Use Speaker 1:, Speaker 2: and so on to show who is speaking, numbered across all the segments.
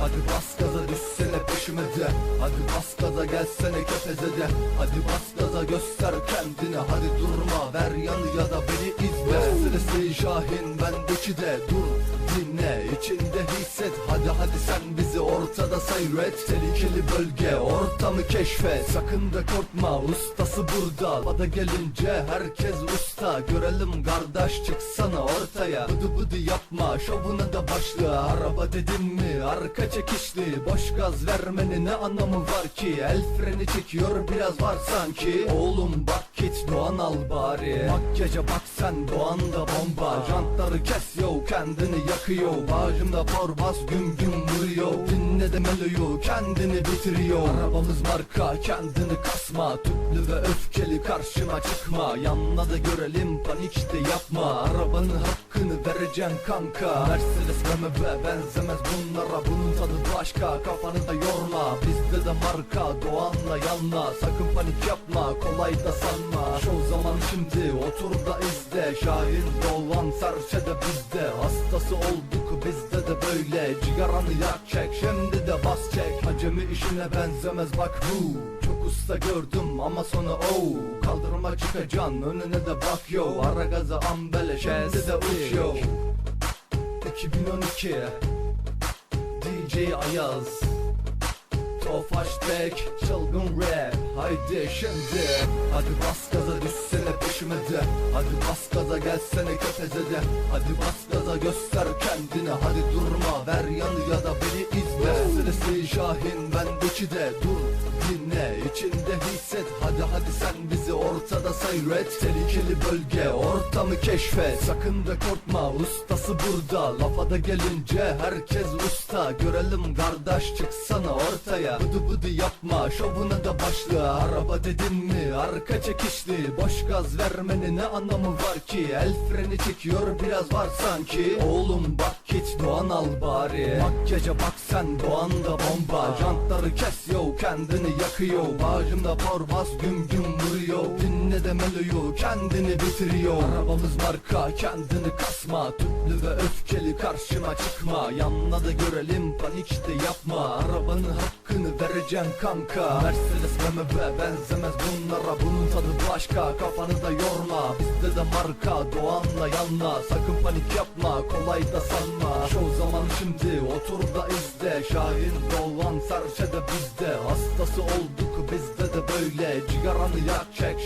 Speaker 1: Hadi bas gaza düşsene peşime de. Hadi bas gaza gelsene kefeze de. Hadi bas gaza göster kendini. Hadi durma ver yanı ya da beni izle. Mercedes'i Şahin bendeki de Dur dinle içinde hisset. Hadi hadi sen bizi ortada seyret Tehlikeli bölge ortamı keşfet. Sakın da korkma ustası burada. Bada gelince herkes usta. Görelim kardeş çıksana ortaya. Bıdı bıdı yapma şovuna da başla. Araba dedin mi arka çekişli. Boş gaz vermenin ne anlamı var ki? El freni çekiyor biraz var sanki. Oğlum bak git Doğan al bari. Makyaja bak sen Doğan da bomba. Jantları kes yo kendini yakıyor. Bağcımda porbas güm güm vuruyor. Dinle de meloyu kendini bitiriyor. Arabamız marka kendini kasma. Tüplü ve öfkeli karşıma çıkma. Yanına da görelim panik de yapma. Arabanın hakkını vereceksin kanka. Mercedes BMW benzemez bunlara. Bunun tadı başka kafanı da yorma. Bizde de marka Doğan'la yanla Sakın panik yapma kolay da sanma Şov zaman şimdi otur da izle. Şahin Doğan serçe de bizde. Hastası olduk bizde de böyle. Cigaranı yak çek şimdi de bas çek. Acemi işine benzemez bak bu. Çok usta gördüm ama sonra oh Kaldırıma çıkacaksın önüne de bak yo. Ara gaza ambele şimdi de uç yo. 2012 DJ Ayaz. Tofaş tek çılgın rap. Haydi şimdi. Hadi bas gaza düşsene peşime de. Hadi bas gaza gelsene kefeze de. Hadi bas gaza göster kendini. Hadi durma ver yanı ya da beni izle. Mercedes'i Şahin bendeki de Dur dinle içinde hisset. Hadi hadi sen bizi ortada seyret. Tehlikeli bölge ortamı keşfet. Sakın da korkma ustası burada. Lafa da gelince herkes usta. Görelim kardeş çıksana ortaya. Bıdı bıdı yapma şovuna da başla. Araba dedin mi? Arka çekişli. Boş gaz vermenin ne anlamı var ki? El freni çekiyor biraz var sanki. Oğlum bak git Doğan al bari. Makyaja bak sen Doğan da bomba. Jantları kes yo kendini yakıyor. Bağcımda porbas güm güm vuruyor. Dinle de meloyu kendini bitiriyor. Arabamız marka kendini kasma. Tüplü ve öfkeli karşıma çıkma. Yanına da görelim panik de yapma. Arabanın hakkını vereceksin kanka. Mercedes BMW benzemez bunlara. Bunun tadı başka kafanı da yorma. Bizde de marka Doğan'la yanla Sakın panik yapma kolay da sanma. Şov zaman şimdi otur da izle. Şahin Doğan serçe de bizde. Hastası olduk bizde de böyle. Cigaranı yak çek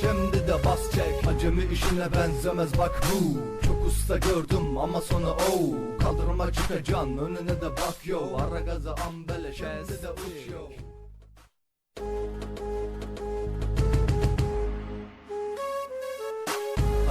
Speaker 1: işine benzemez bak bu. Çok usta gördüm ama sonra oh Kaldırıma çıkacaksın önüne de bak yo. Ara gaza ambele şimdi de uç yo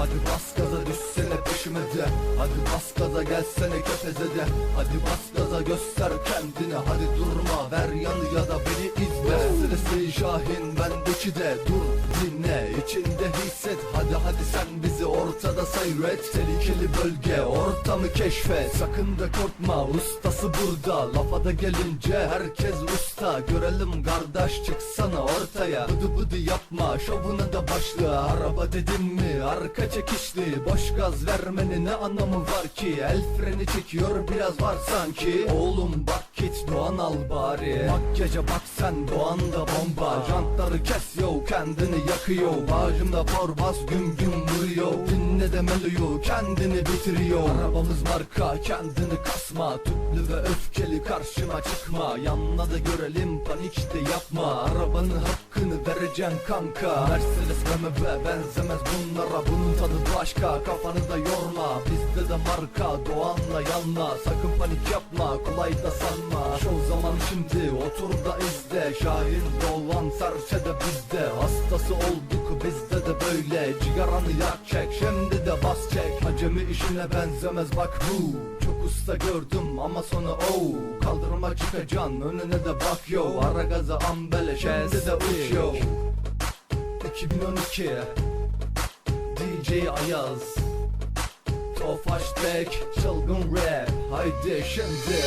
Speaker 1: Hadi bas gaza düşsene peşime de. Hadi bas gaza gelsene kefeze de. Hadi bas gaza göster kendini Hadi durma ver yanı ya da beni izle. Mercedes'i Şahin bendeki de Dur dinle içinde hisset. Hadi hadi sen bizi ortada seyret. Tehlikeli bölge ortamı keşfet Sakın da korkma ustası burada. Lafa da gelince herkes usta. Görelim kardeş çıksana ortaya. Bıdı bıdı yapma şovuna da başla. Araba dedin mi arka çekişli. Boş gaz vermenin ne anlamı var ki? El freni çekiyor biraz var sanki. Oğlum bak git Doğan al bari. Makyaja bak sen Doğan da bomba. Jantları kes yo kendini yakıyor. Bağcımda porbas güm güm vuruyor. Dinle de meloyu kendini bitiriyor. Arabamız marka kendini kasma. Tüplü ve öfkeli karşıma çıkma. Yanına da görelim panik de yapma. Arabanın hakkını vereceksin kanka. Mercedes BMW benzemez bunlara. Bunun tadı başka kafanı da yorma. Bizde de marka Doğan'la yanla Sakın panik yapma kolay da sanma Şov zaman şimdi otur da izle. Şahin Doğan serçe de bizde. Hastası olduk bizde de böyle. Cigaranı yak çek şimdi de bas çek. Acemi işine benzemez bak bu. Çok usta gördüm ama sonra oh. Kaldırıma çıkacaksın önüne de bak yo. Ara gaza ambele şimdi de uç yo. 2012 DJ Ayaz Tek çılgın rap Haydi şimdi.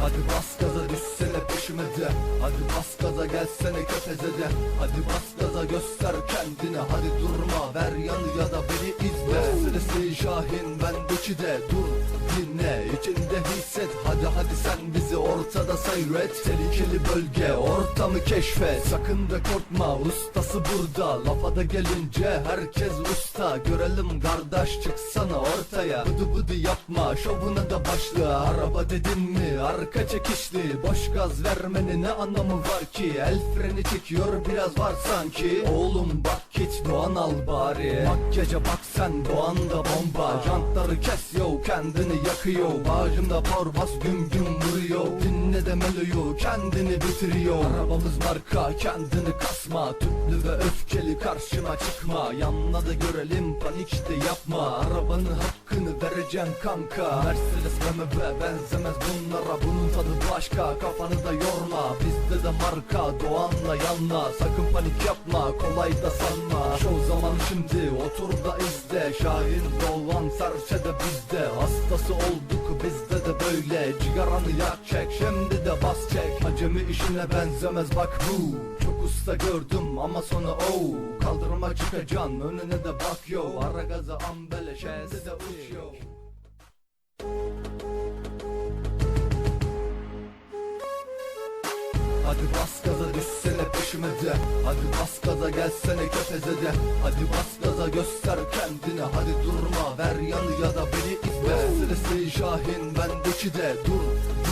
Speaker 1: Hadi bas gaza düşsene peşimde Hadi bas gaza gelsene köpezede Hadi bas gaza göster kendini Hadi durma ver yanı ya da beni izle. Sırası Şahin bendeki de dur dinle içinde hisset. Hadi hadi sen bizi ortada seyret. Tehlikeli bölge ortamı keşfet Sakın da korkma ustası burada. Lafa da gelince herkes usta. Görelim kardeş çıksana ortaya. Bıdı bıdı yapma şovuna da başla. Araba dedin mi arka çekişli. Boş gaz vermenin ne anlamı var ki? El freni çekiyor biraz var sanki. Oğlum bak git Doğan al bari. Makyaca bak sen Doğan da bomba. Jantları kes yo kendini yakıyor. Bağcımda bas güm güm vuruyor. Dinle de meloyu kendini bitiriyor. Arabamız marka kendini kasma. Tüplü ve öfkeli karşıma çıkma. Yanına da görelim panik de yapma. Arabanın hakkını vereceksin kanka. Mercedes BMW benzemez bunlara. Bunun tadı başka kafanı da yorma. Bizde de marka Doğan'la yanla Sakın panik yapma kolay da sanma. Şov zaman şimdi otur da izle. Şahin Doğan serçe de bizde. Hastası olduk bizde de böyle. Cigaranı yak çek şimdi de bas çek. Acemi işine benzemez bak bu. Çok usta gördüm ama sonra oh Kaldırıma çıkacaksın önüne de bak yo. Ara gaza ambele şehze de uç yo Hadi bas gaza düşsene peşime de Hadi bas gaza gelsene köpezede Hadi bas gaza göster kendini Hadi durma ver yanı ya da beni izle. Sırası Şahin bendeki de dur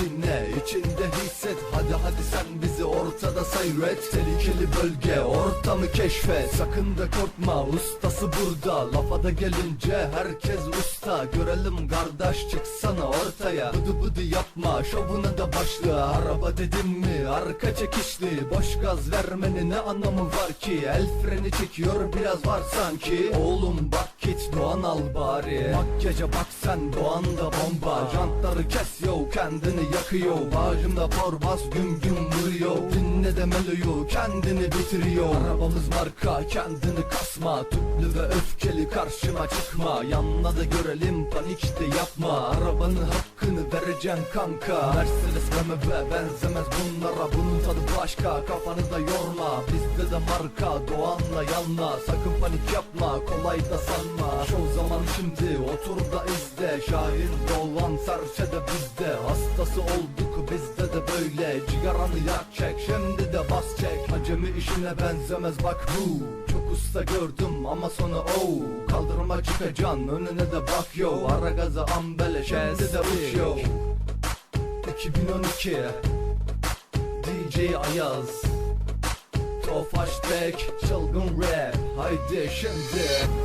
Speaker 1: dinle içinde hisset. Hadi hadi sen bizi ortada seyret. Tehlikeli bölge ortamı keşfet Sakın da korkma ustası burada. Lafa da gelince herkes usta. Görelim kardeş çıksana ortaya. Bıdı bıdı yapma şovuna da başla. Araba dedim mi arka çekişli. Boş gaz vermenin ne anlamı var ki? El freni çekiyor biraz var sanki. Oğlum bak git Doğan al bari. Makyaca bak sen Doğan da bomba. Jantları kes yo kendini yakıyor. Bağcımda bas güm güm vuruyor. Dinle de meloyu kendini bitiriyor. Arabamız marka kendini kasma. Tüplü ve öfkeli karşıma çıkma. Yanına da görelim panik de yapma. Arabanın hakkını vereceksin kanka. Mercedes BMW benzemez bunlara. Bunun tadı başka kafanı da yorma. Bizde de marka Doğan'la yanla Sakın panik yapma kolay da sanma Şov zaman şimdi otur da izle. Şahin Doğan serçe de bizde. Hastası olduk bizde de böyle. Cigaranı yak çek şimdi de bas çek. Acemi işine benzemez bak bu. Çok usta gördüm ama sonra oh. Kaldırıma çıkacaksın önüne de bak yo. Ara gaza ambele şehze de uç yo. 2012 DJ Ayaz Tofaş tek çılgın rap. Haydi şimdi.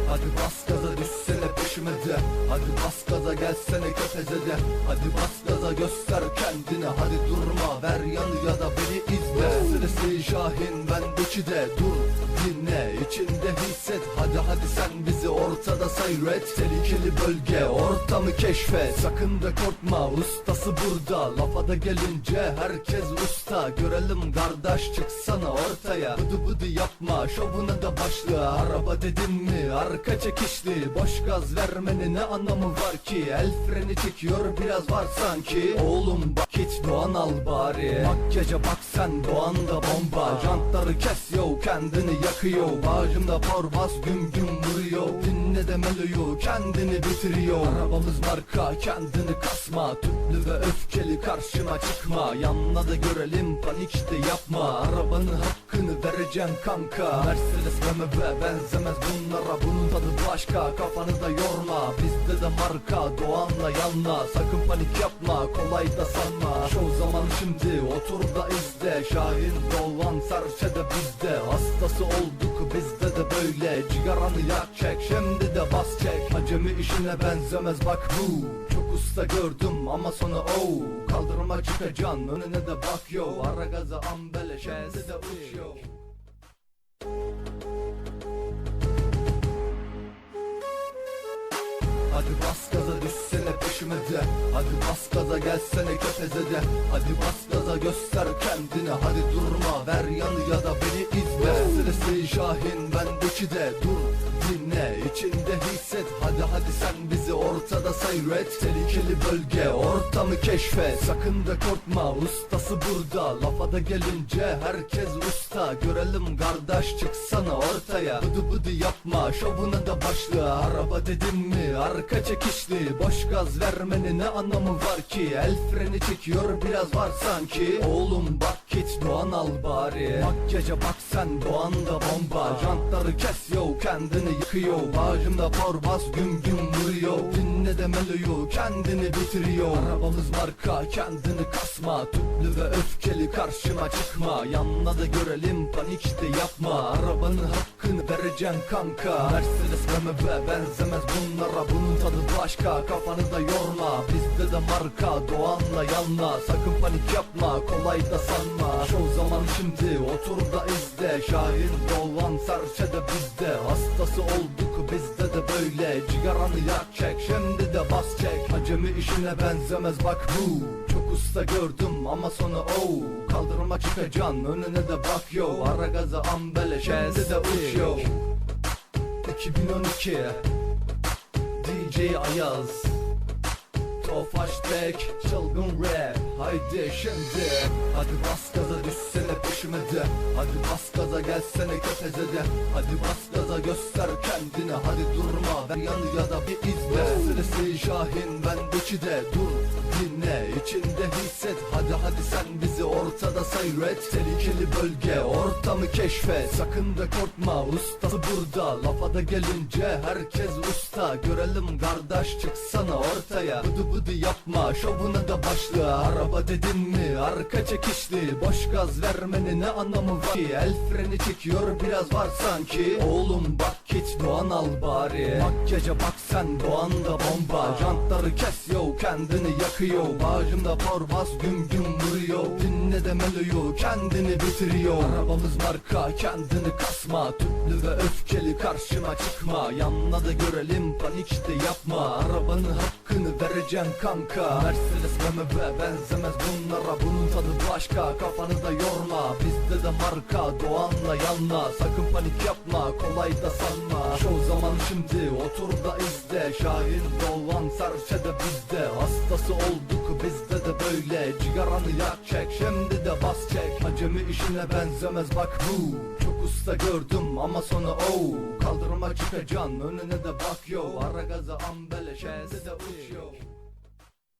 Speaker 1: Hadi bas gaza düşsene peşime de. Hadi bas gaza gelsene köpezede Hadi bas gaza göster kendini. Hadi durma ver yanı ya da beni izle. Sırası Şahin bendeki de. Dur dinle içinde hisset. Hadi hadi sen bizi ortada seyret. Tehlikeli bölge ortamı keşfet. Sakın da korkma ustası burada. Lafa da gelince herkes usta. Görelim kardeş çıksana ortaya Bıdı bıdı yapma şovuna da başla. Araba dedin mi arka çekişli. Boş gaz vermenin ne anlamı var ki? El freni çekiyor biraz var sanki. Oğlum bak git Doğan al bari. Makyaca bak sen Doğan da bomba. Jantları kes kendini yakıyor. Bağcımda bas güm güm vuruyor. Dinle de meloyu kendini bitiriyor. Arabamız marka kendini kasma. Tüplü ve öfkeli karşıma çıkma. Yanına da görelim panik de yapma. Arabanın hakkını vereceksin kanka. Mercedes BMW benzemez bunlara. Bunun tadı başka kafanı da yorma. Bizde de marka Doğan'la yanla Sakın panik yapma kolay da sanma. Şov zaman şimdi otur da izle. Şahin Doğan serçe de bizde Hastası olduk bizde de böyle. Cigaranı yak çek şimdi de bas çek. Acemi işine benzemez bak bu. Çok usta gördüm ama sonra oh. Kaldırıma çıkacaksın önüne de bak yo. Ara gaza ambele şehze de uç yo. Hadi bas gaza düşsene peşime de. Hadi bas gaza gelsene köpezede Hadi bas gaza göster kendini Hadi durma ver yanı ya da beni izle. Sırası Şahin bendeki de dur dinle içinde hisset. Hadi Hadi sen bizi ortada seyret Tehlikeli bölge ortamı keşfet. Sakın da korkma ustası burada. Lafa da gelince herkes usta. Görelim kardeş çıksana ortaya. Bıdı bıdı yapma şovuna da başla. Araba dedim mi arka çekişli. Boş gaz vermenin ne anlamı var ki? El freni çekiyor biraz var sanki. Oğlum bak git Doğan al bari. Makyaja bak sen Doğan da bomba. Jantları kes yo kendini yıkıyor. Bağcımda bas güm güm vuruyor. Dinle de meloyu kendini bitiriyor. Arabamız marka kendini kasma. Tüplü ve öfkeli karşıma çıkma. Yanına da görelim panik de yapma. Arabanın hakkını vereceksin kanka. Mercedes BMW benzemez bunlara. Bunun tadı başka kafanı da yorma. Bizde de marka Doğan'la yanla Sakın panik yapma kolay da sanma Şov zaman şimdi otur da izle. Şahin Doğan serçe de bizde. Hastası olduk bizde de böyle. Cigaranı yak çek şimdi de bas çek. Acemi işine benzemez bak bu. Çok usta gördüm ama sonra oh Kaldırıma çıkacaksın önüne de bak yo. Ara gazı ambele şimdi de uç yo. 2012 DJ Ayaz Tofaş tek çılgın rap. Haydi şimdi. Hadi bas gaza düşsene peşime de. Hadi bas gaza gelsene köpeze de. Hadi bas gaza göster kendini. Hadi durma ver yanı ya da bir izle. Sırası Şahin bendeki de Dur dinle içinde hisset. Hadi hadi sen bizi ortada seyret. Tehlikeli bölge ortamı keşfet. Sakın da korkma ustası burada. Lafa da gelince herkes usta. Görelim kardeş çıksana ortaya. Bıdı bıdı yapma şovuna da başla. Araba dedin mi arka çekişli. Boş gaz vermenin ne anlamı var ki? El freni çekiyor biraz var sanki. Oğlum bak git Doğan al bari. Makyaja bak sen Doğan da bomba. Jantları kes yo kendini yakıyor. Bağcımda bas güm güm vuruyor. Dinle de meloyu kendini bitiriyor. Arabamız marka kendini kasma. Tüplü ve öfkeli karşıma çıkma. Yanına da görelim panik de yapma. Arabanın hakkını vereceksin kanka. Mercedes BMW benzemez bunlara. Bunun tadı başka kafanı da yorma. Bizde de marka Doğan'la yanla Sakın panik yapma kolay da sanma. Şov zaman şimdi otur da izle. Şahin Doğan serçe de bizde. Hastası olduk bizde de böyle. Cigaranı yak çek şimdi de bas çek. Acemi işine benzemez bak bu. Çok usta gördüm ama sonra oh Kaldırıma çıkacaksın önüne de bak yo. Ara gaza ambele şimdi de uç yo